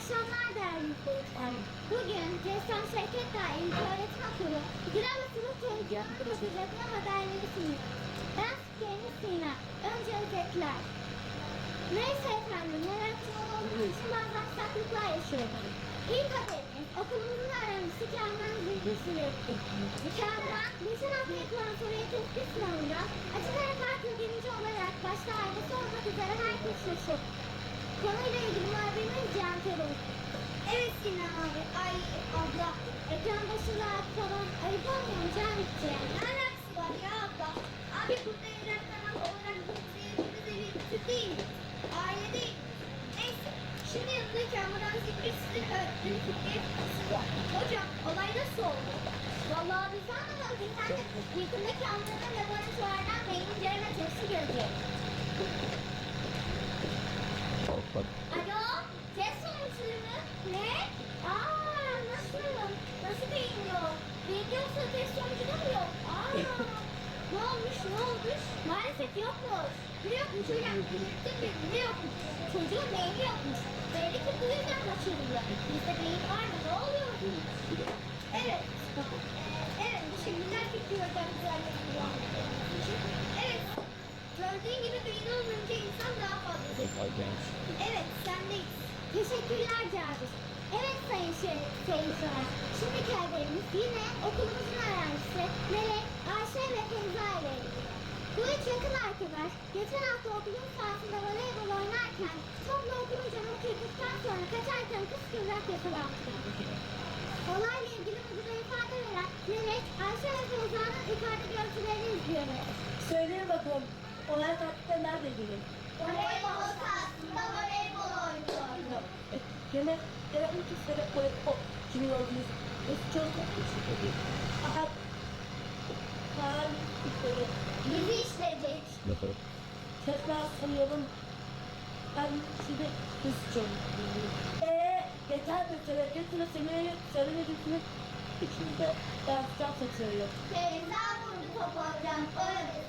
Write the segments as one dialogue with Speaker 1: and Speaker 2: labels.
Speaker 1: akşamlar değerli izleyiciler. Bugün Cestan Şevket Daim Öğretmen Kurulu Gıdal Sınıf Çocukluğu Kapıcılığı haberleri sunuyor. Ben spikeriniz Sina. Önce özetler. Neyse efendim, yaratıcı olduğumuz için bazı aksaklıklar yaşıyoruz. İlk haberimiz okulumuzun öğrencisi Kamran Zülfü Sürekli. Kamran, geçen hafta yapılan soruya tespit sınavında açık farklı birinci olarak başta ailesi olmak üzere herkes şaşırdı. Konuyla Şimdi yanında Kamuran Zikri sizin öğretmeni Fikri var. Hocam olay nasıl oldu? Vallahi biz anlamadık. İnternet yakında Kamuran'ın laboratuvardan beyin inceleme testi gelecek.
Speaker 2: Bak
Speaker 1: Alo, test sonuçları mı? Ne? Aa, nasıl? Nasıl beyin yok? Beyin yoksa test sonucu da mı yok? Aa, ne olmuş, ne olmuş? Maalesef yokmuş. Ne yokmuş hocam? Değil mi? Ne yokmuş? Çocuğun beyni yokmuş. Belli ki bu yüzden kaçırılıyor. Bizde beyin var mı? Ne oluyor? Evet. Ee, evet, teşekkürler Fikri Hocam güzellikle Evet. Gördüğün gibi beyin olmayınca insan daha fazla. Evet, sendeyiz. Teşekkürler Caviz. Evet sayın şey, seyirciler. Şimdiki haberimiz yine okulumuzun öğrencisi Melek, Ayşe ve Feyza ile ilgili. Bu üç yakın arkadaş geçen hafta okulun sahasında voleybol oynarken topla okulun camını kırdıktan sonra kaçarken kıskıvrak yakalandı. Olayla ilgili müdüre ifade veren Melek, Ayşe ve Feyza'nın ifade görüntülerini izliyor.
Speaker 3: Söyleyin bakalım. Olay tatlıkta neredeydi?
Speaker 1: Voleybol sahasında voleybol oynuyor.
Speaker 3: Gene, gene iki sene koyup kimin olduğunu eski çocuk Aha. Kaan işte
Speaker 1: Bizi.
Speaker 2: Bakalım.
Speaker 3: tekrar sanıyorum. Ben şimdi kız çocuk. Eee yeter bir kere götürü seni içinde ben sıcak saçıyorum.
Speaker 1: Feyza vurdu topu hocam. Öyle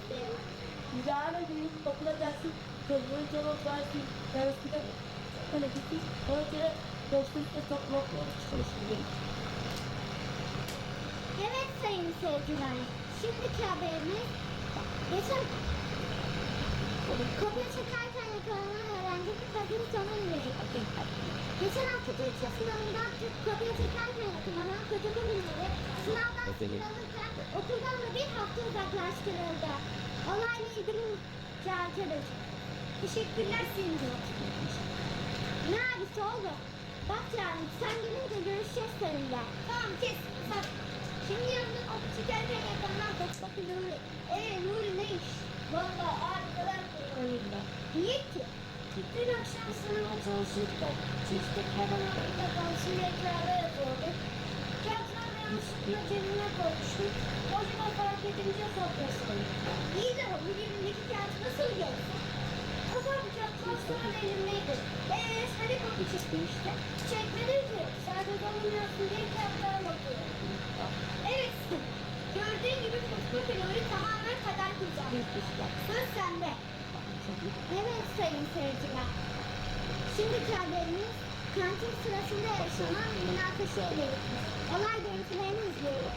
Speaker 3: Yarın gün okula gelsin. Çocuğun cevap versin. Yarısı da böyle gitsin. Ona göre dostlukla çok mutlu çalışıyor.
Speaker 1: Evet sayın seyirciler. Şimdiki haberimiz geçen kopya çekerken yakalanan öğrenci Kadir Can'ın yeri. Geçen hafta Türkçe sınavından kopya çekerken yakalanan Kadir'in ileri sınavdan sıyrılırken okuldan da bir hafta uzaklaştırıldı. Olayla ilgili mücadele. Teşekkürler Sinci. Ne abisi oğlum? Bak yani sen gelince görüşeceğiz seninle. Tamam kes. Sen. Şimdi yanında ok çıkarken yakalanan Toplaki Nuri. Eee Nuri ne iş? Valla arkadan oyunda. Niye ki? Dün akşam sınava çalışırken çizdik hemen arkada kalsın ekrana yazıyordu. Kağıtlar yanlışlıkla cebime koymuştum. Hocama fark edince kopyasını. İyi de bu elimdeki kağıt nasıl gelsin? Kafa bıçaklar sonra elimdeydi. Hani çıktı işte. Çekmedi ki. Sadece olmuyorsun diye kağıtlara bakıyorum. Evet. Gördüğün gibi futbol pilori tamamen kader kuracak. Söz sende. Evet sayın seyirciler. Şimdiki haberimiz kantin sırasında yaşanan münakaşa ile ilgili. Olay görüntülerini izliyoruz.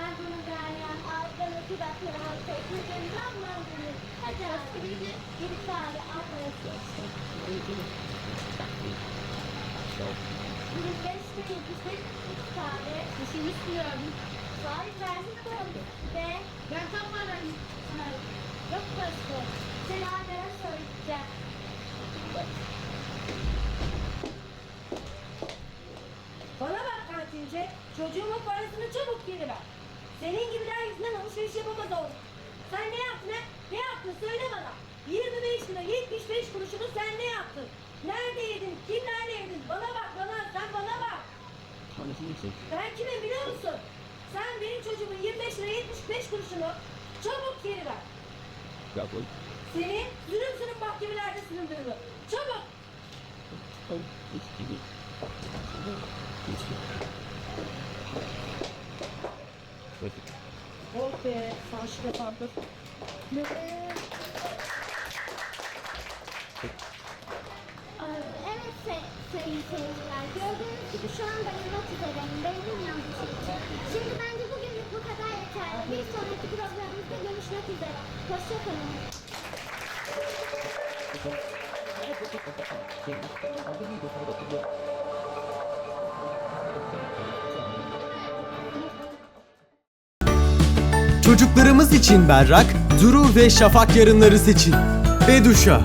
Speaker 1: Ardını Derya, ardındaki bakıran tekniğin tamamını acayip bir bir tane ablası. Bir beş bir bir tane. Bir şey istiyorum. Vay versin koydum. Ve ben tamamen yok başka. Selamlara söyleyeceğim.
Speaker 3: Bana bak kantince, çocuğumun parasını çabuk geri ver. Senin gibiler yüzünden alışveriş yapamaz oldum. Sen ne yaptın ha? Ne yaptın söyle bana. 25 lira 75 kuruşunu sen ne yaptın? Nerede yedin? Kimlerle yedin? Bana bak bana, sen bana bak.
Speaker 2: Tanesini çek.
Speaker 3: Ben kimim biliyor musun? Sen benim çocuğumun 25 lira 75 kuruşunu çabuk geri ver.
Speaker 2: Ya koy.
Speaker 3: Senin sürüm sürüm mahkemelerde süründürülür. Çabuk.
Speaker 2: Koy. Bakın.
Speaker 3: Oh be, savaşı kapandı. Ne?
Speaker 1: Ee, evet sayın seyirciler, gördüğünüz gibi şu anda yanıt üzereyim. Benim yanlış Şimdi bence bugünlük bu kadar yeterli. Bir sonraki programımızda görüşmek üzere. Hoşçakalın. Thank you.
Speaker 4: Çocuklarımız için berrak, duru ve şafak yarınları seçin. Beduşa